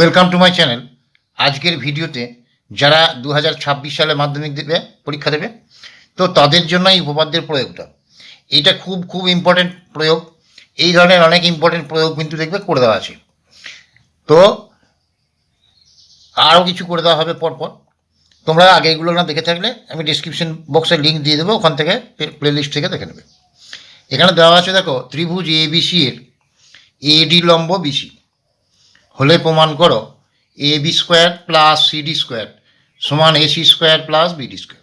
Welcome to my channel আজকের ভিডিওতে যারা দু সালে মাধ্যমিক দেবে, পরীক্ষা দেবে, তো তাদের জন্য এই উপপাদ্যের প্রয়োগটা। এটা খুব খুব ইম্পর্টেন্ট প্রয়োগ। এই ধরনের অনেক ইম্পর্টেন্ট প্রয়োগ কিন্তু দেখবে করে দেওয়া আছে। তো আরও কিছু করে দেওয়া হবে পরপর। তোমরা আগে এগুলো না দেখে থাকলে আমি ডিসক্রিপশন বক্সে লিঙ্ক দিয়ে দেবো, ওখান থেকে প্লে লিস্ট থেকে দেখে নেবে। এখানে দেওয়া আছে দেখো, ত্রিভুজ এ বিসি এর এডি লম্ব বিসি হলে প্রমাণ করো, A B square plus CD square সমান AC square plus BD square.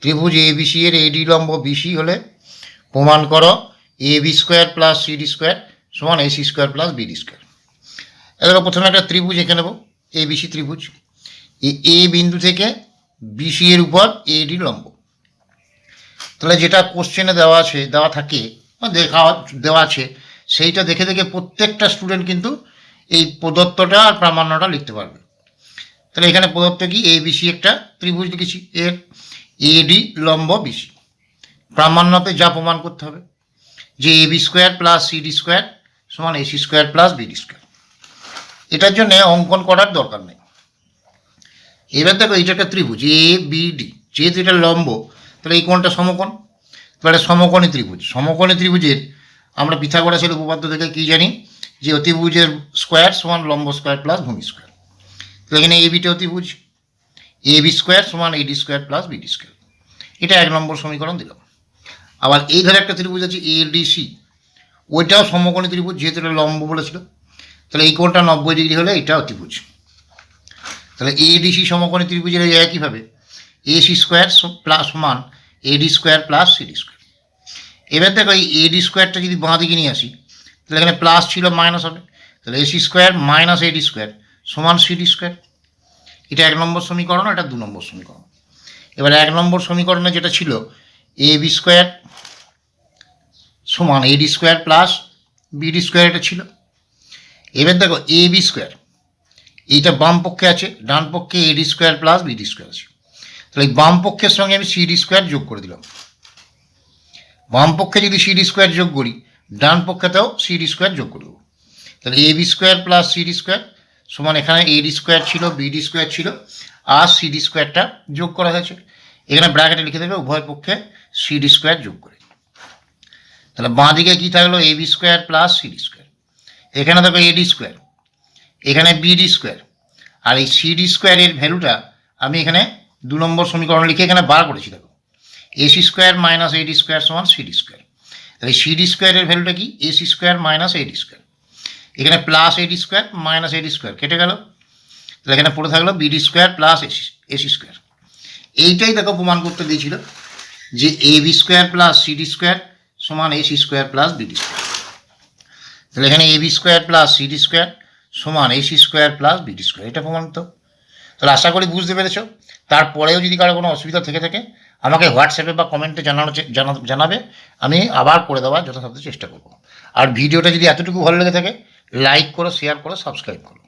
ত্রিভুজ এ বিসি এর এডি লম্ব বিসি হলে প্রমাণ করো, A B square plus CD square সমান AC square plus BD square. এবার প্রথমে একটা ত্রিভুজ এঁকে নেব, এ বিসি ত্রিভুজ। এই এ বিন্দু থেকে বিসি এর উপর এডি লম্ব। তাহলে যেটা কোশ্চেনে দেওয়া আছে, দেওয়া থাকে দেখা দেওয়া আছে, সেইটা দেখে দেখে প্রত্যেকটা স্টুডেন্ট কিন্তু এই প্রদত্তটা আর প্রামাণ্যটা লিখতে পারবে। তাহলে এখানে প্রদত্ত কি? এ বিসি একটা ত্রিভুজ লিখেছি। এর এডি লম্ব বিসি প্রামাণ্যতে যা প্রমাণ করতে হবে, যে A B square plus CD square সমান AC square plus BD square এটার জন্য অঙ্কন করার দরকার নেই। এবার দেখো, এইটা একটা ত্রিভুজ এ বি ডি যেহেতু এটা লম্ব, তাহলে এই কোণটা সমকোণ, তাহলে সমকোণী ত্রিভুজ। সমকোণী ত্রিভুজের আমরা পিথাগোরাসের উপপাদ্য থেকে কী জানি? যে অতিভুজের স্কোয়ার সমান লম্ব স্কোয়ার প্লাস ভূমি স্কোয়ার তাহলে এখানে এ বিটা অতিভুজ। এ বি স্কোয়ার সমান AD square plus BD square এটা এক নম্বর সমীকরণ দিলাম। আবার এই ধরে একটা ত্রিভুজ আছে এ ডি সি ওইটাও সমকোণী ত্রিভুজ, যেহেতু এটা লম্ব বলেছিল। তাহলে এই কোণটা নব্বই ডিগ্রি হলে এটা অতিভুজ। তাহলে এডিসি সমকোণী ত্রিভুজের এই একইভাবে এসি স্কোয়ার প্লাস সমান AD square plus CD square এবার দেখো এই এডি স্কোয়ারটা যদি বাঁ দিকে নিয়ে আসি তাহলে এখানে প্লাস ছিল মাইনাস হবে। তাহলে AC square minus AD square সমান সিডি স্কোয়ার এটা এক নম্বর সমীকরণ, এটা দু নম্বর সমীকরণ। এবার এক নম্বর সমীকরণে যেটা ছিল এ বি স্কোয়ার সমান AD square plus BD square এটা ছিল। এবার দেখো এ বি স্কোয়ার এইটা বাম পক্ষে আছে, ডান পক্ষে AD square plus BD square আছে। তাহলে বাম পক্ষের সঙ্গে আমি সিডি স্কোয়ার যোগ করে দিলাম। বাম পক্ষে যদি সিডি স্কোয়ার যোগ করি ডান পক্ষেতেও সিডি স্কোয়ার যোগ করে দেবো তাহলে A B square plus CD square সমান এখানে এডি স্কোয়ার ছিল বিডি স্কোয়ার ছিল, আর সিডি স্কোয়ারটা যোগ করা হয়েছে। এখানে ব্র্যাকেটে লিখে দেবে, উভয় পক্ষে সিডি স্কোয়ার যোগ করে। তাহলে বাঁ দিকে কী থাকল? A B square plus CD square এখানে দেখো এডি স্কোয়ার এখানে বিডি স্কোয়ার আর এই সিডি স্কোয়ারের ভ্যালুটা আমি এখানে দু নম্বর সমীকরণ লিখে এখানে বার করেছি, দেখো। AC square minus AD square সমান সিডি স্কোয়ার তাহলে সিডি স্কোয়ারের ভ্যালুটা কি? AC square minus AD square এখানে plus AD square minus AD square কেটে গেল? তাহলে এখানে পড়ে থাকল BD square plus AC AC square এইটাই দেখো প্রমাণ করতে দিয়েছিল যে A B square plus CD square সমান AC square plus BD square তাহলে এখানে A B square plus CD square সমান AC square plus BD square এটা প্রমাণিত। তাহলে আশা করি বুঝতে পেরেছ। তারপরেও যদি কারও কোনো অসুবিধা থেকে থাকে, আমাকে হোয়াটসঅ্যাপে বা কমেন্টে জানানো জানাবে। আমি আবার করে দেওয়ার যথাসাধ্য চেষ্টা করব। আর ভিডিওটা যদি এতটুকু ভালো লেগে থাকে লাইক করো শেয়ার করো সাবস্ক্রাইব করো।